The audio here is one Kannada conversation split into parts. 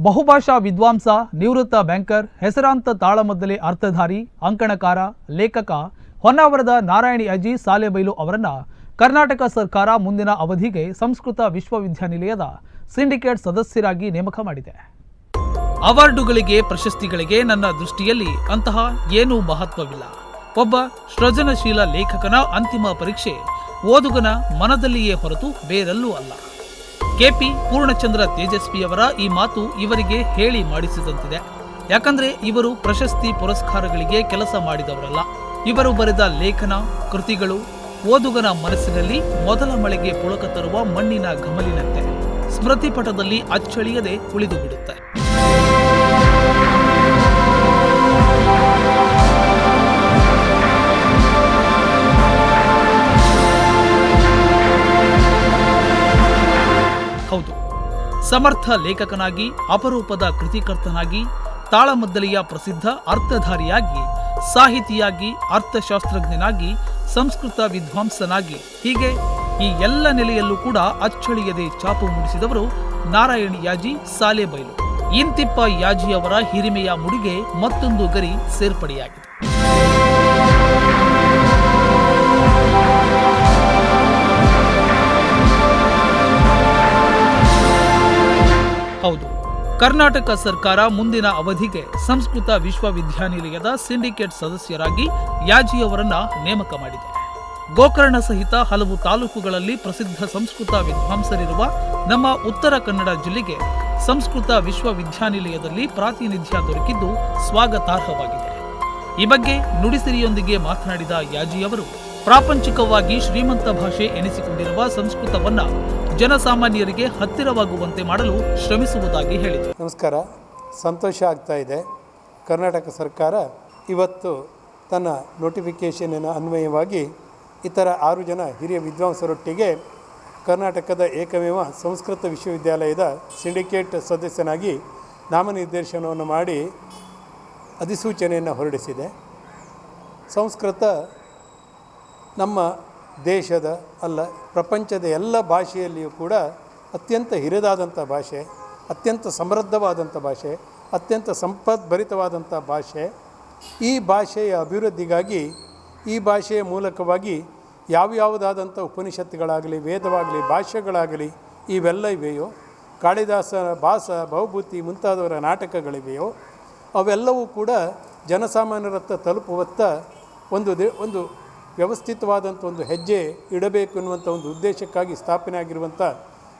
ಬಹುಭಾಷಾ ವಿದ್ವಾಂಸ, ನಿವೃತ್ತ ಬ್ಯಾಂಕರ್, ಹೆಸರಾಂತ ತಾಳಮದ್ದಲೆ ಅರ್ಥಧಾರಿ, ಅಂಕಣಕಾರ, ಲೇಖಕ ಹೊನ್ನಾವರದ ನಾರಾಯಣಿ ಅಜಿ ಸಾಲೆಬೈಲು ಅವರನ್ನು ಕರ್ನಾಟಕ ಸರ್ಕಾರ ಮುಂದಿನ ಅವಧಿಗೆ ಸಂಸ್ಕೃತ ವಿಶ್ವವಿದ್ಯಾನಿಲಯದ ಸಿಂಡಿಕೇಟ್ ಸದಸ್ಯರಾಗಿ ನೇಮಕ ಮಾಡಿದೆ. ಅವಾರ್ಡುಗಳಿಗೆ ಪ್ರಶಸ್ತಿಗಳಿಗೆ ನನ್ನ ದೃಷ್ಟಿಯಲ್ಲಿ ಅಂತಹ ಏನೂ ಮಹತ್ವವಿಲ್ಲ. ಒಬ್ಬ ಸೃಜನಶೀಲ ಲೇಖಕನ ಅಂತಿಮ ಪರೀಕ್ಷೆ ಓದುಗನ ಮನದಲ್ಲಿಯೇ ಹೊರತು ಬೇರೆಲ್ಲೂ ಅಲ್ಲ. ಕೆಪಿ ಪೂರ್ಣಚಂದ್ರ ತೇಜಸ್ವಿಯವರ ಈ ಮಾತು ಇವರಿಗೆ ಹೇಳಿ ಮಾಡಿಸಿದಂತಿದೆ. ಯಾಕಂದ್ರೆ ಇವರು ಪ್ರಶಸ್ತಿ ಪುರಸ್ಕಾರಗಳಿಗೆ ಕೆಲಸ ಮಾಡಿದವರಲ್ಲ. ಇವರು ಬರೆದ ಲೇಖನ, ಕೃತಿಗಳು ಓದುಗನ ಮನಸ್ಸಿನಲ್ಲಿ ಮೊದಲ ಮಳೆಗೆ ಪುಳಕ ತರುವ ಮಣ್ಣಿನ ಘಮಲಿನಂತೆ. ಸ್ಮೃತಿಪಟದಲ್ಲಿ ಅಚ್ಚಳಿಯದೆ ಉಳಿದು ಬಿಡುತ್ತೆ. ಸಮರ್ಥ ಲೇಖಕನಾಗಿ, ಅಪರೂಪದ ಕೃತಿಕರ್ತನಾಗಿ, ತಾಳಮದ್ದಲೆಯ ಪ್ರಸಿದ್ಧ ಅರ್ಥಧಾರಿಯಾಗಿ, ಸಾಹಿತಿಯಾಗಿ, ಅರ್ಥಶಾಸ್ತ್ರಜ್ಞನಾಗಿ, ಸಂಸ್ಕೃತ ವಿದ್ವಾಂಸನಾಗಿ, ಹೀಗೆ ಈ ಎಲ್ಲ ನೆಲೆಯಲ್ಲೂ ಕೂಡ ಅಚ್ಚಳಿಯದೆ ಚಾಪು ಮೂಡಿಸಿದವರು ನಾರಾಯಣ್ ಯಾಜಿ ಸಾಲೆಬೈಲು. ಇಂತಿಪ್ಪ ಯಾಜಿಯವರ ಹಿರಿಮೆಯ ಮುಡಿಗೆ ಮತ್ತೊಂದು ಗರಿ ಸೇರ್ಪಡೆಯಾಗಿದೆ. ಹೌದು. ಕರ್ನಾಟಕ ಸರ್ಕಾರ ಮುಂದಿನ ಅವಧಿಗೆ ಸಂಸ್ಕೃತ ವಿಶ್ವವಿದ್ಯಾನಿಲಯದ ಸಿಂಡಿಕೇಟ್ ಸದಸ್ಯರಾಗಿ ಯಾಜಿಯವರನ್ನ ನೇಮಕ ಮಾಡಿದೆ. ಗೋಕರ್ಣ ಸಹಿತ ಹಲವು ತಾಲೂಕುಗಳಲ್ಲಿ ಪ್ರಸಿದ್ಧ ಸಂಸ್ಕೃತ ವಿದ್ವಾಂಸರಿರುವ ನಮ್ಮ ಉತ್ತರ ಕನ್ನಡ ಜಿಲ್ಲೆಗೆ ಸಂಸ್ಕೃತ ವಿಶ್ವವಿದ್ಯಾನಿಲಯದಲ್ಲಿ ಪ್ರಾತಿನಿಧ್ಯ ದೊರಕಿದ್ದು ಸ್ವಾಗತಾರ್ಹವಾಗಿದೆ. ಈ ಬಗ್ಗೆ ನುಡಿಸಿರಿಯೊಂದಿಗೆ ಮಾತನಾಡಿದ ಯಾಜಿಯವರು ಪ್ರಾಪಂಚಿಕವಾಗಿ ಶ್ರೀಮಂತ ಭಾಷೆ ಎನಿಸಿಕೊಂಡಿರುವ ಸಂಸ್ಕೃತವನ್ನ ಜನಸಾಮಾನ್ಯರಿಗೆ ಹತ್ತಿರವಾಗುವಂತೆ ಮಾಡಲು ಶ್ರಮಿಸುವುದಾಗಿ ಹೇಳಿದರು. ನಮಸ್ಕಾರ. ಸಂತೋಷ ಆಗ್ತಾ ಇದೆ. ಕರ್ನಾಟಕ ಸರ್ಕಾರ ಇವತ್ತು ತನ್ನ ನೋಟಿಫಿಕೇಷನಿನ ಅನ್ವಯವಾಗಿ ಇತರ ಆರು ಜನ ಹಿರಿಯ ವಿದ್ವಾಂಸರೊಟ್ಟಿಗೆ ಕರ್ನಾಟಕದ ಏಕಮೇವ ಸಂಸ್ಕೃತ ವಿಶ್ವವಿದ್ಯಾಲಯದ ಸಿಂಡಿಕೇಟ್ ಸದಸ್ಯನಾಗಿ ನಾಮನಿರ್ದೇಶನವನ್ನು ಮಾಡಿ ಅಧಿಸೂಚನೆಯನ್ನು ಹೊರಡಿಸಿದೆ. ಸಂಸ್ಕೃತ ನಮ್ಮ ದೇಶದ ಅಲ್ಲ, ಪ್ರಪಂಚದ ಎಲ್ಲ ಭಾಷೆಯಲ್ಲಿಯೂ ಕೂಡ ಅತ್ಯಂತ ಹಿರಿದಾದಂಥ ಭಾಷೆ, ಅತ್ಯಂತ ಸಮೃದ್ಧವಾದಂಥ ಭಾಷೆ, ಅತ್ಯಂತ ಸಂಪದ್ಭರಿತವಾದಂಥ ಭಾಷೆ. ಈ ಭಾಷೆಯ ಅಭಿವೃದ್ಧಿಗಾಗಿ, ಈ ಭಾಷೆಯ ಮೂಲಕವಾಗಿ ಯಾವ್ಯಾವುದಾದಂಥ ಉಪನಿಷತ್ತುಗಳಾಗಲಿ, ವೇದವಾಗಲಿ ಭಾಷೆಗಳಾಗಲಿ ಇವೆಲ್ಲ ಇವೆಯೋ, ಕಾಳಿದಾಸ, ಭಾಸ, ಬಹುಭೂತಿ ಮುಂತಾದವರ ನಾಟಕಗಳಿವೆಯೋ, ಅವೆಲ್ಲವೂ ಕೂಡ ಜನಸಾಮಾನ್ಯರತ್ತ ತಲುಪುವತ್ತ ಒಂದು ದೇ, ಒಂದು ವ್ಯವಸ್ಥಿತವಾದಂಥ ಒಂದು ಹೆಜ್ಜೆ ಇಡಬೇಕು ಎನ್ನುವಂಥ ಒಂದು ಉದ್ದೇಶಕ್ಕಾಗಿ ಸ್ಥಾಪನೆ ಆಗಿರುವಂಥ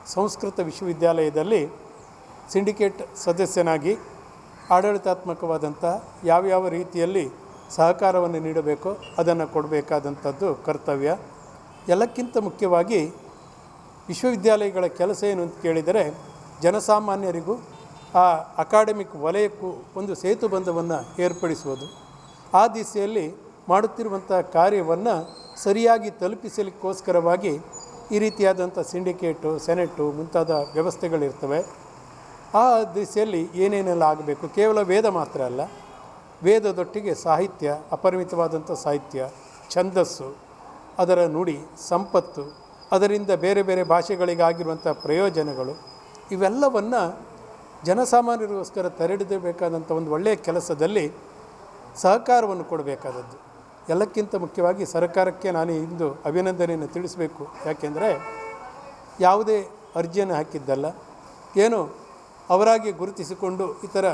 ಸಂಸ್ಕೃತ ವಿಶ್ವವಿದ್ಯಾಲಯದಲ್ಲಿ ಸಿಂಡಿಕೇಟ್ ಸದಸ್ಯನಾಗಿ ಆಡಳಿತಾತ್ಮಕವಾದಂಥ ಯಾವ್ಯಾವ ರೀತಿಯಲ್ಲಿ ಸಹಕಾರವನ್ನು ನೀಡಬೇಕೋ ಅದನ್ನು ಕೊಡಬೇಕಾದಂಥದ್ದು ಕರ್ತವ್ಯ. ಎಲ್ಲಕ್ಕಿಂತ ಮುಖ್ಯವಾಗಿ ವಿಶ್ವವಿದ್ಯಾಲಯಗಳ ಕೆಲಸ ಏನು ಅಂತ ಕೇಳಿದರೆ ಜನಸಾಮಾನ್ಯರಿಗೂ ಆ ಅಕಾಡೆಮಿಕ್ ವಲಯಕ್ಕೂ ಒಂದು ಸೇತುಬಂಧವನ್ನು ಏರ್ಪಡಿಸುವುದು. ಆ ದಿಸೆಯಲ್ಲಿ ಮಾಡುತ್ತಿರುವಂಥ ಕಾರ್ಯವನ್ನು ಸರಿಯಾಗಿ ತಲುಪಿಸಲಿಕ್ಕೋಸ್ಕರವಾಗಿ ಈ ರೀತಿಯಾದಂಥ ಸಿಂಡಿಕೇಟು, ಸೆನೆಟು ಮುಂತಾದ ವ್ಯವಸ್ಥೆಗಳಿರ್ತವೆ. ಆ ದಿಸೆಯಲ್ಲಿ ಏನೇನೆಲ್ಲ ಆಗಬೇಕು? ಕೇವಲ ವೇದ ಮಾತ್ರ ಅಲ್ಲ, ವೇದದೊಟ್ಟಿಗೆ ಸಾಹಿತ್ಯ, ಅಪರಿಮಿತವಾದಂಥ ಸಾಹಿತ್ಯ, ಛಂದಸ್ಸು, ಅದರ ನುಡಿ, ಸಂಪತ್ತು, ಅದರಿಂದ ಬೇರೆ ಬೇರೆ ಭಾಷೆಗಳಿಗಾಗಿರುವಂಥ ಪ್ರಯೋಜನಗಳು, ಇವೆಲ್ಲವನ್ನು ಜನಸಾಮಾನ್ಯರಿಗೋಸ್ಕರ ತೆರೆಡಿದಬೇಕಾದಂಥ ಒಂದು ಒಳ್ಳೆಯ ಕೆಲಸದಲ್ಲಿ ಸಹಕಾರವನ್ನು ಕೊಡಬೇಕಾದದ್ದು. ಎಲ್ಲಕ್ಕಿಂತ ಮುಖ್ಯವಾಗಿ ಸರ್ಕಾರಕ್ಕೆ ನಾನು ಇಂದು ಅಭಿನಂದನೆಯನ್ನು ತಿಳಿಸಬೇಕು. ಯಾಕೆಂದರೆ ಯಾವುದೇ ಅರ್ಜಿಯನ್ನು ಹಾಕಿದ್ದಲ್ಲ. ಏನು ಅವರಾಗಿ ಗುರುತಿಸಿಕೊಂಡು ಇತರ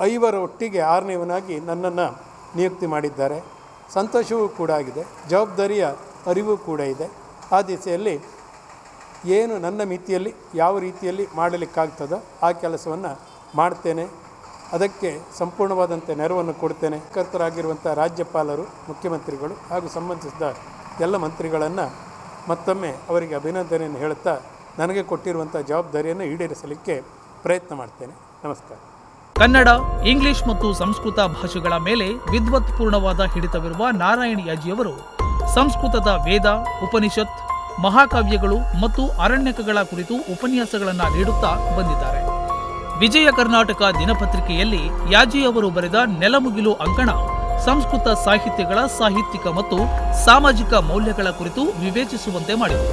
ಐವರ ಒಟ್ಟಿಗೆ ಆರನೇವನಾಗಿ ನನ್ನನ್ನು ನಿಯುಕ್ತಿ ಮಾಡಿದ್ದಾರೆ. ಸಂತೋಷವೂ ಕೂಡ ಆಗಿದೆ. ಜವಾಬ್ದಾರಿಯ ಅರಿವು ಕೂಡ ಇದೆ. ಆ ದಿಸೆಯಲ್ಲಿ ಏನು ನನ್ನ ಮಿತಿಯಲ್ಲಿ ಯಾವ ರೀತಿಯಲ್ಲಿ ಮಾಡಲಿಕ್ಕಾಗ್ತದೋ ಆ ಕೆಲಸವನ್ನು ಮಾಡ್ತೇನೆ. ಅದಕ್ಕೆ ಸಂಪೂರ್ಣವಾದಂಥ ನೆರವನ್ನು ಕೊಡ್ತೇನೆ. ಕರ್ತರಾಗಿರುವಂಥ ರಾಜ್ಯಪಾಲರು, ಮುಖ್ಯಮಂತ್ರಿಗಳು ಹಾಗೂ ಸಂಬಂಧಿಸಿದ ಎಲ್ಲ ಮಂತ್ರಿಗಳನ್ನು ಮತ್ತೊಮ್ಮೆ ಅವರಿಗೆ ಅಭಿನಂದನೆಯನ್ನು ಹೇಳುತ್ತಾ ನನಗೆ ಕೊಟ್ಟಿರುವಂಥ ಜವಾಬ್ದಾರಿಯನ್ನು ಈಡೇರಿಸಲಿಕ್ಕೆ ಪ್ರಯತ್ನ ಮಾಡ್ತೇನೆ. ನಮಸ್ಕಾರ. ಕನ್ನಡ, ಇಂಗ್ಲಿಷ್ ಮತ್ತು ಸಂಸ್ಕೃತ ಭಾಷೆಗಳ ಮೇಲೆ ವಿದ್ವತ್ಪೂರ್ಣವಾದ ಹಿಡಿತವಿರುವ ನಾರಾಯಣ ಯಾಜಿಯವರು ಸಂಸ್ಕೃತದ ವೇದ, ಉಪನಿಷತ್, ಮಹಾಕಾವ್ಯಗಳು ಮತ್ತು ಅರಣ್ಯಕಗಳ ಕುರಿತು ಉಪನ್ಯಾಸಗಳನ್ನು ನೀಡುತ್ತಾ ಬಂದಿದ್ದಾರೆ. ವಿಜಯ ಕರ್ನಾಟಕ ದಿನಪತ್ರಿಕೆಯಲ್ಲಿ ಯಾಜಿ ಅವರು ಬರೆದ ನೆಲಮುಗಿಲು ಅಂಕಣ, ಸಂಸ್ಕೃತ ಸಾಹಿತ್ಯಗಳ ಸಾಹಿತ್ಯಿಕ ಮತ್ತು ಸಾಮಾಜಿಕ ಮೌಲ್ಯಗಳ ಕುರಿತು ವಿವೇಚಿಸುವಂತೆ ಮಾಡಿದರು.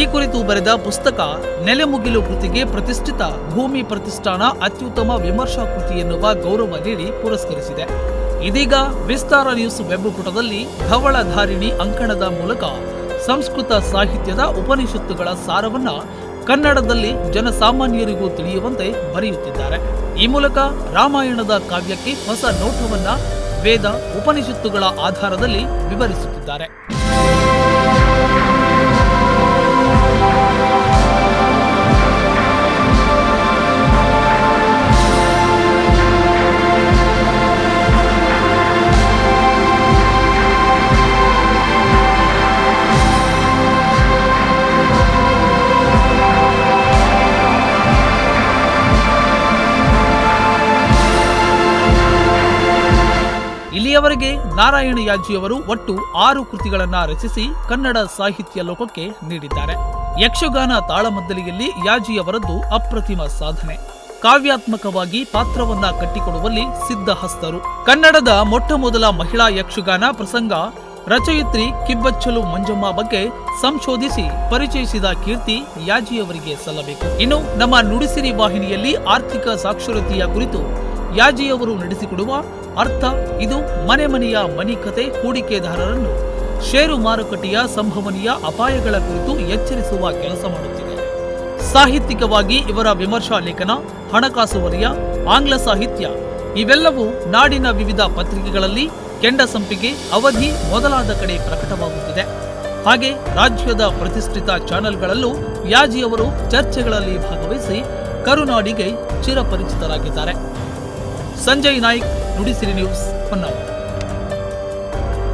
ಈ ಕುರಿತು ಬರೆದ ಪುಸ್ತಕ ನೆಲೆಮುಗಿಲು ಕೃತಿಗೆ ಪ್ರತಿಷ್ಠಿತ ಭೂಮಿ ಪ್ರತಿಷ್ಠಾನ ಅತ್ಯುತ್ತಮ ವಿಮರ್ಶಾ ಕೃತಿ ಎನ್ನುವ ಗೌರವ ನೀಡಿ ಪುರಸ್ಕರಿಸಿದೆ. ಇದೀಗ ವಿಸ್ತಾರ ನ್ಯೂಸ್ ವೆಬ್ ಪುಟದಲ್ಲಿ ಧವಳಧಾರಿಣಿ ಅಂಕಣದ ಮೂಲಕ ಸಂಸ್ಕೃತ ಸಾಹಿತ್ಯದ ಉಪನಿಷತ್ತುಗಳ ಸಾರವನ್ನ ಕನ್ನಡದಲ್ಲಿ ಜನಸಾಮಾನ್ಯರಿಗೂ ತಿಳಿಯುವಂತೆ ಬರೆಯುತ್ತಿದ್ದಾರೆ. ಈ ಮೂಲಕ ರಾಮಾಯಣದ ಕಾವ್ಯಕ್ಕೆ ಹೊಸ ನೋಟವನ್ನ ವೇದ ಉಪನಿಷತ್ತುಗಳ ಆಧಾರದಲ್ಲಿ ವಿವರಿಸುತ್ತಿದ್ದಾರೆ. ಇಲ್ಲಿಯವರೆಗೆ ನಾರಾಯಣ ಯಾಜಿಯವರು ಒಟ್ಟು ಆರು ಕೃತಿಗಳನ್ನ ರಚಿಸಿ ಕನ್ನಡ ಸಾಹಿತ್ಯ ಲೋಕಕ್ಕೆ ನೀಡಿದ್ದಾರೆ. ಯಕ್ಷಗಾನ ತಾಳಮದ್ದಲಿಯಲ್ಲಿ ಯಾಜಿಯವರದ್ದು ಅಪ್ರತಿಮ ಸಾಧನೆ. ಕಾವ್ಯಾತ್ಮಕವಾಗಿ ಪಾತ್ರವನ್ನ ಕಟ್ಟಿಕೊಡುವಲ್ಲಿ ಸಿದ್ಧಹಸ್ತರು. ಕನ್ನಡದ ಮೊಟ್ಟ ಮೊದಲ ಮಹಿಳಾ ಯಕ್ಷಗಾನ ಪ್ರಸಂಗ ರಚಯಿತ್ರಿ ಕಿಬ್ಬಚ್ಚಲು ಮಂಜಮ್ಮ ಬಗ್ಗೆ ಸಂಶೋಧಿಸಿ ಪರಿಚಯಿಸಿದ ಕೀರ್ತಿ ಯಾಜಿಯವರಿಗೆ ಸಲ್ಲಬೇಕು. ಇನ್ನು ನಮ್ಮ ನುಡಿಸಿರಿ ವಾಹಿನಿಯಲ್ಲಿ ಆರ್ಥಿಕ ಸಾಕ್ಷರತೆಯ ಕುರಿತು ಯಾಜಿಯವರು ನಡೆಸಿಕೊಡುವ ಅರ್ಥ ಇದು ಮನೆ ಮನೆಯ ಮನಿ ಕತೆ ಹೂಡಿಕೆದಾರರನ್ನು ಷೇರು ಮಾರುಕಟ್ಟೆಯ ಸಂಭವನೀಯ ಅಪಾಯಗಳ ಕುರಿತು ಎಚ್ಚರಿಸುವ ಕೆಲಸ ಮಾಡುತ್ತಿದೆ. ಸಾಹಿತ್ಯಿಕವಾಗಿ ಇವರ ವಿಮರ್ಶಾ ಲೇಖನ, ಹಣಕಾಸು ವಲಯ, ಆಂಗ್ಲ ಸಾಹಿತ್ಯ ಇವೆಲ್ಲವೂ ನಾಡಿನ ವಿವಿಧ ಪತ್ರಿಕೆಗಳಲ್ಲಿ ಕೆಂಡ ಸಂಪಿಗೆ ಅವಧಿ ಮೊದಲಾದ ಕಡೆ ಪ್ರಕಟವಾಗುತ್ತಿದೆ. ಹಾಗೆ ರಾಜ್ಯದ ಪ್ರತಿಷ್ಠಿತ ಚಾನೆಲ್ಗಳಲ್ಲೂ ಯಾಜಿಯವರು ಚರ್ಚೆಗಳಲ್ಲಿ ಭಾಗವಹಿಸಿ ಕರುನಾಡಿಗೆ ಚಿರಪರಿಚಿತರಾಗಿದ್ದಾರೆ. ಸಂಜಯ್ ನಾಯ್ಕ್ ನುಡಿಸಿರಿ ನ್ಯೂಸ್ ಹೊನ್ನಾವರ